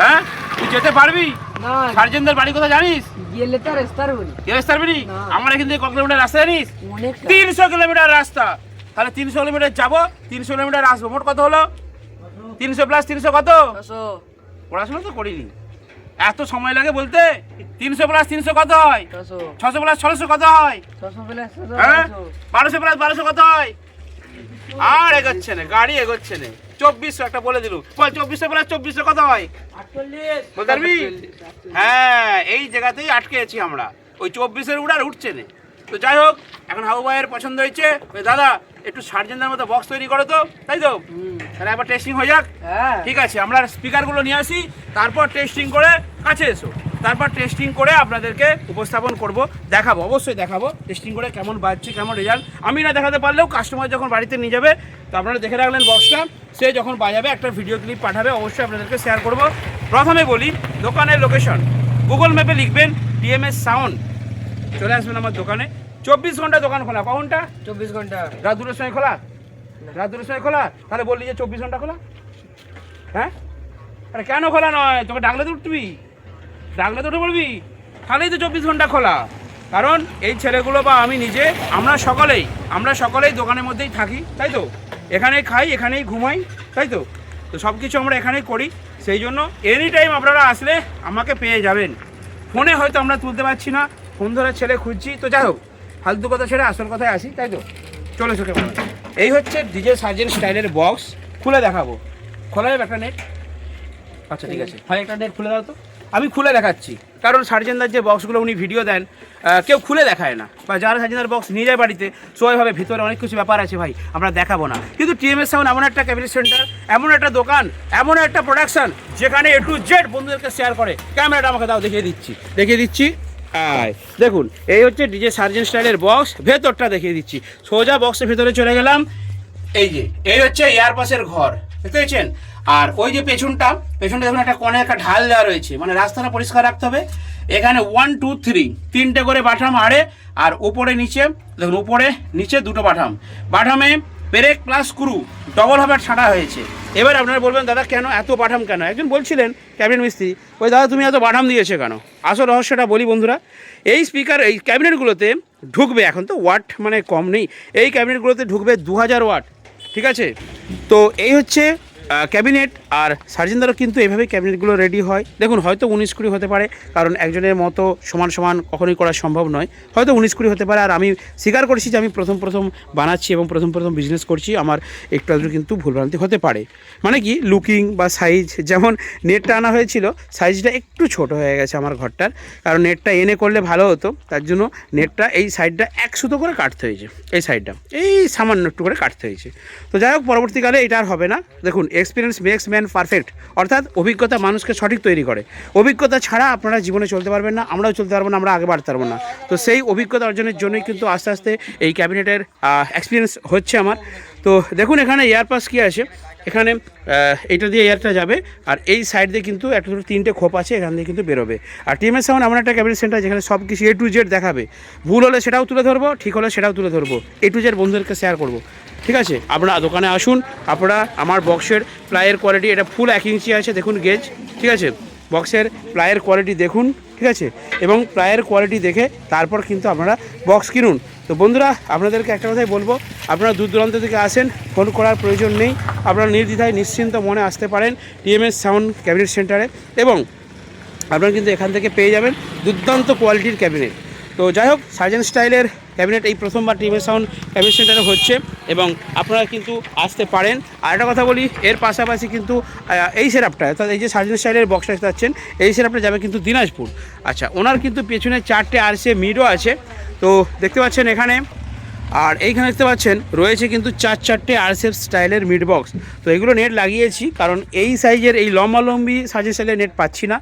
হ্যাঁ? তুই যেতে পারবি? না। সার্জেনদের বাড়ি কোথায় জানিস? গেলে তো রাস্তার বলি। গেলে পারবি আমার এখান থেকে ক কিলোমিটার রাস্তা জানিস? তিনশো কিলোমিটার রাস্তা। তাহলে তিনশো কিলোমিটার যাব তিনশো কিলোমিটার আসব। মোট কত হলো? তিনশো প্লাস তিনশো কত? পড়াশোনা তো করিনি। এত সময় লাগে বলতে? তিনশো প্লাস তিনশো কত হয়? ছশো প্লাস ছশো কত হয়? হ্যাঁ। বারোশো প্লাস বারোশো কত হয়? আর এগোচ্ছে না গাড়ি এগোচ্ছে না। চব্বিশশো একটা বলে দিলু বল চব্বিশশো প্লাস চব্বিশশো কত হয়? বলতে পারবি? হ্যাঁ এই জায়গাতেই আটকে আছি আমরা। ওই চব্বিশের উড়ে আর উঠছে না। তো যাই হোক এখন হাবু ভাইয়ের পছন্দ হয়েছে। দাদা একটু সার্জেনদের মতো বক্স তৈরি করো তো। তাই তো? তাহলে একবার টেস্টিং হয়ে যাক। হ্যাঁ। ঠিক আছে আমরা স্পিকারগুলো নিয়ে আসি। তারপর টেস্টিং করে কাছে এসো। তারপর টেস্টিং করে আপনাদেরকে উপস্থাপন করব দেখাবো অবশ্যই দেখাবো টেস্টিং করে কেমন বাজছে কেমন রেজাল্ট আমি না দেখাতে পারলেও কাস্টমার যখন বাড়িতে নিয়ে যাবে তো আপনারা দেখে রাখলেন বক্সটা সে যখন বাজাবে একটা ভিডিও ক্লিপ পাঠাবে অবশ্যই আপনাদেরকে শেয়ার করব। প্রথমে বলি দোকানের লোকেশন গুগল ম্যাপে লিখবেন ডিএমএস সাউন্ড চলে আসবেন আমার দোকানে। চব্বিশ ঘণ্টা দোকান খোলা। কখনটা? চব্বিশ ঘণ্টা। রাত দুটোর সময় খোলা? রাত দুটোর সময় খোলা? তাহলে বললি যে চব্বিশ ঘণ্টা খোলা? হ্যাঁ? আরে কেন খোলা নয়? তোকে ডাকলে তো উঠবি। ডাকলে তো উঠে পড়বি? তাহলেই তো চব্বিশ ঘণ্টা খোলা। কারণ এই ছেলেগুলো বা আমি নিজে, আমরা সকলেই আমরা সকলেই দোকানের মধ্যেই থাকি, তাই তো? এখানেই খাই, এখানেই ঘুমাই, তাই তো? তো সব কিছু আমরা এখানেই করি। সেই জন্য এনি টাইম আপনারা আসলে আমাকে পেয়ে যাবেন। ফোনে হয়তো আমরা তুলতে পারছি না, ফোন ধরে ছেলে খুঁজছি, তো যাই হোক, ফালতু কথা ছেড়ে আসল কথায় আসি, তাই তো? চলে এসো কেমন এই হচ্ছে ডিজে সার্জেন স্টাইলের বক্স খুলে দেখাবো। খোলা যাবে একটা নেট আচ্ছা ঠিক আছে। হয় একটা নেট খুলে দাও তো। আমি খুলে দেখাচ্ছি। কারণ সার্জেনদার যে বক্সগুলো উনি ভিডিও দেন কেউ খুলে দেখায় না। বা যারা সার্জেনদার বক্স নিয়ে যায় বাড়িতে সবাই ভাবে ভিতরে অনেক কিছু ব্যাপার আছে ভাই, আমরা দেখাবো না। কিন্তু টিএমএস সাউন্ড এমন একটা ক্যাবিনেট সেন্টার এমন একটা দোকান, এমন একটা প্রোডাকশন যেখানে এ টু জেড বন্ধুদেরকে শেয়ার করে। ক্যামেরাটা আমাকে দাও, দেখিয়ে দিচ্ছি। দেখিয়ে দিচ্ছি। আয়, দেখুন, এই হচ্ছে ডিজে সার্জেন স্টাইলের বক্স ভেতরটা দেখিয়ে দিচ্ছি। সোজা বক্সের ভেতরে চলে গেলাম। এই যে, এই হচ্ছে এয়ারপাসের ঘর। দেখতে পেয়েছেন? আর ওই যে পেছনটা পেছনটা দেখুন, একটা কোণে একটা ঢাল দেওয়া রয়েছে। মানে রাস্তাটা পরিষ্কার রাখতে হবে। এখানে ওয়ান টু থ্রি তিনটে করে বাটাম আড়ে, আর উপরে নিচে, দেখুন, উপরে নিচে দুটো বাটাম। বাটামে পেরেক প্লাস ডবল হবে ছাড়া হয়েছে। এবার আপনারা বলবেন, দাদা, কেন এত বাটাম কেন? একজন বলছিলেন, ক্যাবিনেট মিস্ত্রি, ওই দাদা, তুমি এত বাটাম দিয়েছে কেন? আসল রহস্যটা বলি বন্ধুরা, এই স্পিকার এই ক্যাবিনেটগুলোতে ঢুকবে এখন তো ওয়াট মানে কম নেই। এই ক্যাবিনেটগুলোতে ঢুকবে দু হাজার ওয়াট, ঠিক আছে? তো এই হচ্ছে ক্যাবিনেট আর সার্জেনদারও কিন্তু এভাবেই ক্যাবিনেটগুলো রেডি হয়। দেখুন, হয়তো উনিশ কুড়ি হতে পারে, কারণ একজনের মতো সমান সমান কখনোই করা সম্ভব নয়। হয়তো উনিশ কুড়ি হতে পারে, আর আমি স্বীকার করছি যে আমি প্রথম প্রথম বানাচ্ছি এবং প্রথম প্রথম বিজনেস করছি, আমার একটু আধটু কিন্তু ভুলভ্রান্তি হতে পারে। মানে কি লুকিং বা সাইজ যেমন নেটটা আনা হয়েছিল সাইজটা একটু ছোট হয়ে গেছে আমার ঘরটার, কারণ নেটটা এনে করলে ভালো হতো, তার জন্য নেটটা এই সাইডটা এক সুতো করে কাটতে হয়েছে, এই সাইডটা এই সামান্য একটু করে কাটতে হয়েছে। তো যাই হোক, পরবর্তীকালে এটা আর হবে না। দেখুন এক্সপিরিয়েন্স মেক্স ম্যান পারফেক্ট অর্থাৎ অভিজ্ঞতা মানুষকে সঠিক তৈরি করে। অভিজ্ঞতা ছাড়া আপনারা জীবনে চলতে পারবেন না, আমরাও চলতে পারব না, আমরা আগে বাড়তে পারব না। তো সেই অভিজ্ঞতা অর্জনের জন্যই কিন্তু আস্তে আস্তে এই ক্যাবিনেটের এক্সপিরিয়েন্স হচ্ছে আমার। তো দেখুন এখানে এয়ারপাস কী আছে? এখানে এটা দিয়ে এয়ারটা যাবে, আর এই সাইড দিয়ে কিন্তু একটা দুটো তিনটে খোপ আছে, এখান দিয়ে কিন্তু বেরোবে। আর টিএমএস সাউন্ড এমন একটা ক্যাবিনেট সেন্টার যেখানে সব কিছু এ টু জেড দেখাবে। ভুল হলে সেটাও তুলে ধরবো, ঠিক হলে সেটাও তুলে ধরবো। এ টু জেড বন্ধুদেরকে শেয়ার করব। ঠিক আছে? আপনারা দোকানে আসুন, আপনারা আমার বক্সের প্লাইয়ের কোয়ালিটি এটা ফুল এক ইঞ্চি আছে, দেখুন গেজ ঠিক আছে? বক্সের প্লাইয়ের কোয়ালিটি দেখুন, ঠিক আছে? এবং প্লাইয়ের কোয়ালিটি দেখে তারপর কিন্তু আপনারা বক্স কিনুন। তো বন্ধুরা, আপনাদেরকে একটা কথাই বলব, আপনারা দূর দূরান্ত থেকে আসেন ফোন করার প্রয়োজন নেই, আপনারা নির্দ্বিধায়, নিশ্চিন্ত মনে আসতে পারেন টিএমএস সাউন্ড ক্যাবিনেট সেন্টারে এবং আপনারা কিন্তু এখান থেকে পেয়ে যাবেন দুর্দান্ত কোয়ালিটির ক্যাবিনেট তো যাই হোক সার্জেন স্টাইলের ক্যাবিনেট এই প্রথমবার টিএমএস সাউন্ড ক্যাবিনেট সেন্টারে হচ্ছে এবং আপনারা কিন্তু আসতে পারেন। আর একটা কথা বলি, এর পাশাপাশি কিন্তু এই সেরাপটা অর্থাৎ এই যে সার্জেন স্টাইলের বক্সটা পাচ্ছেন এই সেরাপটা যাবে কিন্তু দিনাজপুর। আচ্ছা ওনার কিন্তু পেছনে চারটে আর সে মিডও আছে। তো দেখতে পাচ্ছেন এখানে, আর এইখানে দেখতে পাচ্ছেন, রয়েছে কিন্তু চার চারটে আরসেফ স্টাইলের মিড বক্স তো এগুলো নেট লাগিয়েছি, কারণ এই সাইজের এই লম্বালম্বি সার্জেন স্টাইলের নেট পাচ্ছি না।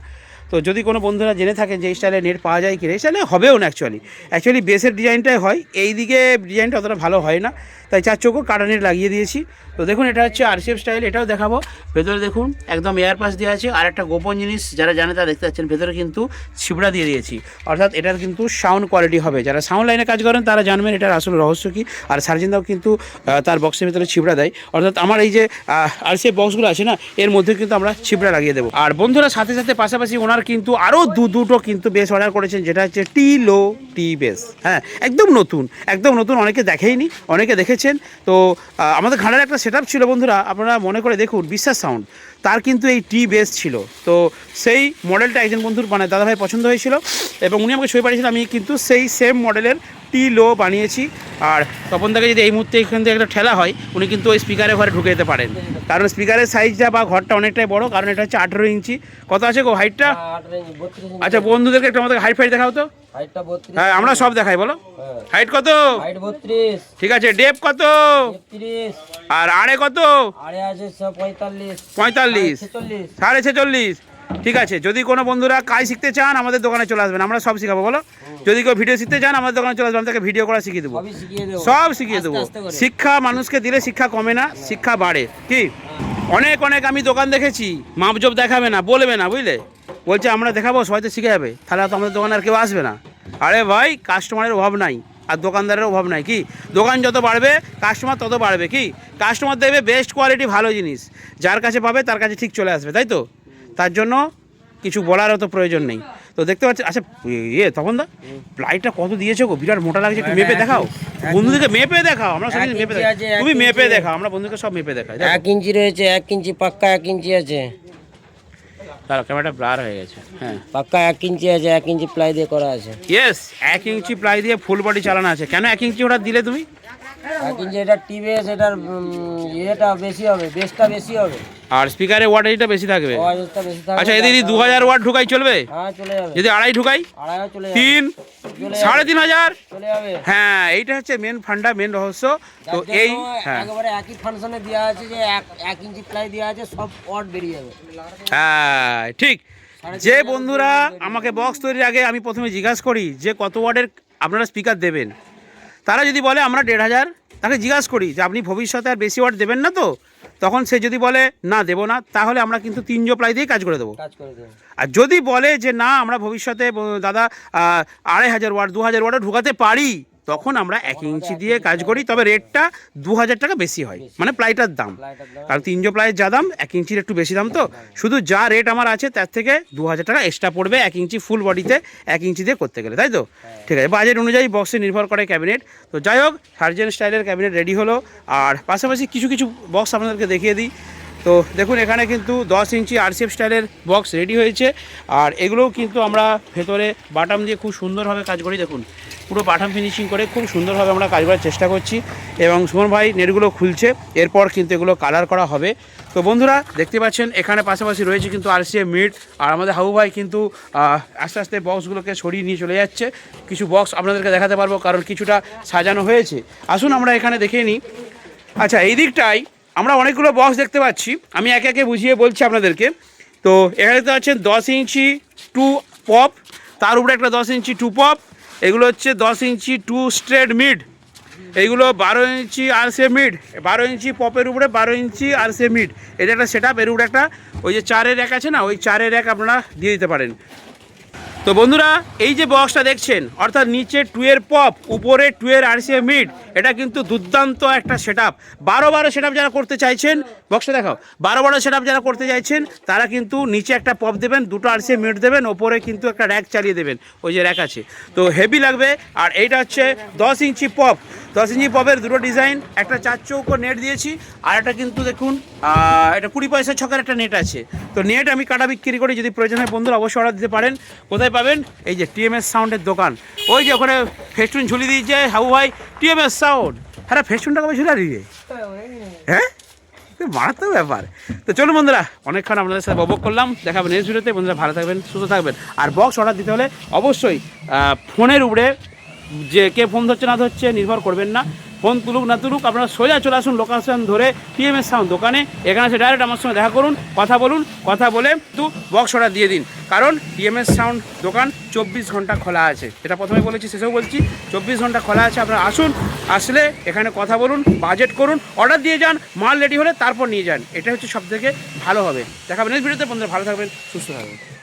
তো যদি কোনো বন্ধুরা জেনে থাকেন যে এই স্টাইলের নেট পাওয়া যায় কি না এই স্টাইলে হবেও না অ্যাকচুয়ালি অ্যাকচুয়ালি বেসের ডিজাইনটাই হয়। এই দিকে ডিজাইনটা অতটা ভালো হয় না। তাই চার চৌকো কাটা নেট লাগিয়ে দিয়েছি। তো দেখুন, এটা হচ্ছে আরসিএফ স্টাইল এটাও দেখাবো। ভেতরে দেখুন, একদম এয়ার পাস দেওয়া আছে। আর একটা গোপন জিনিস, যারা জানে তারা দেখতে পাচ্ছেন, ভেতরে কিন্তু ছিবড়া দিয়ে দিয়েছি। অর্থাৎ এটার কিন্তু সাউন্ড কোয়ালিটি হবে। যারা সাউন্ড লাইনে কাজ করেন, তারা জানবেন এটার আসল রহস্য কী। আর সার্জেনদাও কিন্তু তার বক্সের ভিতরে ছিবড়া দেয়। অর্থাৎ আমার এই যে আরসিএফ বক্সগুলো আছে না, এর মধ্যে কিন্তু আমরা ছিবড়া লাগিয়ে দেবো। আর বন্ধুরা, সাথে সাথে পাশাপাশি ওনার কিন্তু আরও দু দুটো কিন্তু বেস অর্ডার করেছেন, যেটা হচ্ছে টি লো টি বেস হ্যাঁ একদম নতুন একদম নতুন, অনেকে দেখেইনি, অনেকে দেখেছেন। তো আমাদের ঘাড়ের একটা সেট ছিল বন্ধুরা, আপনারা মনে করে দেখুন, বিশ্বাস সাউন্ড তার কিন্তু এই টি বেস ছিল। তো, সেই মডেলটা একজন বন্ধুর মানে দাদাভাই পছন্দ হয়েছিল, এবং উনি আমাকে ছবি পাঠিয়েছিলেন আমি কিন্তু সেই সেম মডেলের লো বানিয়েছি। আর তপন দাকে যদি এই মুহূর্তে এখান থেকে একটা ঠেলা হয় উনি কিন্তু ওই স্পিকারের ঘরে ঢুকে যেতে পারেন। কারণ স্পিকারের সাইজটা বা ঘরটা অনেকটাই বড় কারণ এটা হচ্ছে আঠেরো ইঞ্চি। কত আছে গো হাইটটা আচ্ছা বন্ধুদেরকে একটু আমাদের হাইট ফাইট দেখাও তো। হ্যাঁ আমরা সব দেখাই বলো। হ্যাঁ। হাইট কত? ঠিক আছে ডেপ কত? আর আড়ে কত? পঁয়তাল্লিশ। সাড়ে ছেচল্লিশ। ঠিক আছে যদি কোনো বন্ধুরা কাজ শিখতে চান আমাদের দোকানে চলে আসবেন আমরা সব শিখাবো বলো। যদি কেউ ভিডিও শিখতে চান আমাদের দোকানে চলে আসবেন আমি তাকে ভিডিও করা শিখিয়ে দেবো। সব শিখিয়ে দেবো। শিক্ষা মানুষকে দিলে শিক্ষা কমে না শিক্ষা বাড়ে। কি? অনেক অনেক আমি দোকান দেখেছি মাপজোপ দেখাবে না বলবে না বুঝলে? বলছে আমরা দেখাবো সবাই তো শিখে যাবে। তাহলে তো আমাদের দোকানে আর কেউ আসবে না। আরে ভাই কাস্টমারের অভাব নাই আর দোকানদারের অভাব নাই কি? দোকান যত বাড়বে কাস্টমার তত বাড়বে কি? কাস্টমার দেখবে বেস্ট কোয়ালিটি ভালো জিনিস। যার কাছে পাবে তার কাছে ঠিক চলে আসবে তাই তো? তার জন্য কিছু বলারও তো প্রয়োজন নেই। তো দেখতে পাচ্ছি আচ্ছা ইয়ে তখন দা প্লাইটা কত দিয়েছ গো? বিরাট মোটা লাগছে একটু মেপে দেখাও। বন্ধুদেরকে মেপে দেখাও আমরা সব মেপে দেখাও তুমি মেপে দেখাও আমরা বন্ধুকে সব মেপে দেখাই। এক ইঞ্চি রয়েছে এক ইঞ্চি পাক্কা এক ইঞ্চি আছে। তার ক্যামেরাটা ব্লার হয়ে গেছে হ্যাঁ। পাক্কা এক ইঞ্চি আছে এক ইঞ্চি প্লাই দিয়ে করা আছে। ইয়েস এক ইঞ্চি প্লাই দিয়ে ফুল বডি চালানো আছে। কেন এক ইঞ্চি ওটা দিলে তুমি? ইঞ্চি এটা টিভিএস এটার ইয়েটা বেশি হবে বেসটা বেশি হবে। আর স্পিকারের ওয়াটেজটা বেশি থাকবে? বেশি থাকবে আচ্ছা এদিকে দু হাজার ওয়াট ঢুকাই চলবে? হ্যাঁ চলে যাবে। যদি আড়াই ঢুকাই? আড়াইও চলে যাবে। তিন সাড়ে তিন হাজার? হ্যাঁ এইটা হচ্ছে মেন ফান্ডা মেন রহস্য। তো এই হ্যাঁ। একেবারে একই ফাংশনে দেওয়া আছে যে এক এক ইঞ্চি প্লাই দেওয়া আছে সব ওয়াট বেরিয়ে যাবে। হ্যাঁ ঠিক। যে বন্ধুরা আমাকে বক্স তৈরির আগে আমি প্রথমে জিজ্ঞাসা করি যে কত ওয়ার্ডের আপনারা স্পিকার দেবেন? তারা যদি বলে আমরা দেড় হাজার তাকে জিজ্ঞাসা করি যে আপনি ভবিষ্যতে আর বেশি ওয়ার্ড দেবেন না তো? তখন সে যদি বলে না দেবো না তাহলে আমরা কিন্তু তিনজো প্রায় দিয়ে কাজ করে দেবো। আর যদি বলে যে না আমরা ভবিষ্যতে দাদা আড়াই হাজার ওয়ার্ড দু হাজার ওয়াটে ঢুকাতে পারি তখন আমরা এক ইঞ্চি দিয়ে কাজ করি তবে রেটটা দু হাজার টাকা বেশি হয়। মানে প্লাইটার দাম। কারণ তিনজো প্লাইয়ের যা দাম এক ইঞ্চির একটু বেশি দাম তো। শুধু যা রেট আমার আছে তার থেকে দু হাজার টাকা এক্সট্রা পড়বে এক ইঞ্চি ফুল বডিতে এক ইঞ্চি দিয়ে করতে গেলে তাই তো? ঠিক আছে বাজেট অনুযায়ী বক্সে নির্ভর করে ক্যাবিনেট তো যাই হোক সার্জেন স্টাইলের ক্যাবিনেট রেডি হলো। আর পাশাপাশি কিছু কিছু বক্স আপনাদেরকে দেখিয়ে দিই। তো দেখুন এখানে কিন্তু দশ ইঞ্চি আরসিএফ স্টাইলের বক্স রেডি হয়েছে। আর এগুলোও কিন্তু আমরা ভেতরে বাটাম দিয়ে খুব সুন্দরভাবে কাজ করি দেখুন। পুরো পাঠাম ফিনিশিং করে খুব সুন্দরভাবে আমরা কাজ করার চেষ্টা করছি। এবং সুমন ভাই নেটগুলো খুলছে, এরপর কিন্তু এগুলো কালার করা হবে। তো বন্ধুরা, দেখতে পাচ্ছেন, এখানে পাশাপাশি রয়েছে কিন্তু আর আরসিএফ মিট আর আমাদের হাবু ভাই কিন্তু আস্তে আস্তে বক্সগুলোকে সরিয়ে নিয়ে চলে যাচ্ছে। কিছু বক্স আপনাদেরকে দেখাতে পারব, কারণ কিছুটা সাজানো হয়েছে। আসুন আমরা এখানে দেখে নিই। আচ্ছা এই দিকটায় আমরা অনেকগুলো বক্স দেখতে পাচ্ছি। আমি একে একে বুঝিয়ে বলছি আপনাদেরকে। তো এখানে দেখতে পাচ্ছেন, দশ ইঞ্চি টু পপ তার উপরে একটা দশ ইঞ্চি টু পপ এগুলো হচ্ছে দশ ইঞ্চি টু স্ট্রেট মিড এইগুলো বারো ইঞ্চি আর সে মিড বারো ইঞ্চি পপের উপরে, বারো ইঞ্চি আর সে মিড এটা একটা সেট আপ এর উপরে একটা ওই যে চারের এক আছে না, ওই চারের এক আপনারা দিয়ে দিতে পারেন। তো বন্ধুরা, এই যে বক্সটা দেখছেন, অর্থাৎ নিচে টুয়ের পপ উপরে টুয়ের আরসিএ মিড এটা কিন্তু দুর্দান্ত একটা সেট আপ বারো বারো সেট যারা করতে চাইছেন বক্সটা দেখাও। বারো বারো সেট যারা করতে চাইছেন, তারা কিন্তু নিচে একটা পপ দেবেন, দুটো আরসিএ মিড দেবেন, ওপরে কিন্তু একটা র্যাক চালিয়ে দেবেন। ওই যে র্যাক আছে। তো হেভি লাগবে, আর এইটা হচ্ছে দশ ইঞ্চি পপ দশ ইঞ্চি পপের দুটো ডিজাইন, একটা চার চৌকো নেট দিয়েছি, আর একটা কিন্তু দেখুন এটা কুড়ি পয়সা ছকের একটা নেট আছে। তো নেট আমি কাটা বিক্রি করি, যদি প্রয়োজন হয় বন্ধুরা অবশ্যই অর্ডার দিতে পারেন। কোথায় পাবেন? এই যে টিএমএস সাউন্ডের দোকান। ওই যে ওখানে ফেস্টুন ঝুলি দিয়েছে হাবু ভাই, টিএমএস সাউন্ড। হ্যাঁ ফেস্টুনটা কবে ঝুলা দিয়ে হ্যাঁ? মারাত্মক ব্যাপার। তো চলুন বন্ধুরা, অনেকক্ষণ আপনাদের সাথে উপভোগ করলাম। দেখাবেন নেক্সট ভিডিওতে বন্ধুরা ভালো থাকবেন, সুস্থ থাকবেন। আর বক্স অর্ডার দিতে হলে অবশ্যই ফোনের উপরে যে কে ফোন ধরছে না ধরছে নির্ভর করবেন না। ফোন তুলুক না তুলুক, আপনারা সোজা চলে আসুন লোকেশন ধরে টিএমএস সাউন্ড দোকানে। এখানে এসে ডাইরেক্ট আমার সঙ্গে দেখা করুন, কথা বলুন, কথা বলে একটু বক্স অর্ডার দিয়ে দিন। কারণ টিএমএস সাউন্ড দোকান চব্বিশ ঘণ্টা খোলা আছে। এটা প্রথমে বলেছি, শেষেও বলছি, চব্বিশ ঘণ্টা খোলা আছে, আপনারা আসুন, আসলে এখানে কথা বলুন বাজেট করুন অর্ডার দিয়ে যান, মাল রেডি হলে তারপর নিয়ে যান। এটা হচ্ছে সব থেকে ভালো হবে। দেখাবেন নেক্সট ভিডিওতে বন্ধুরা ভালো থাকবেন, সুস্থ থাকবেন।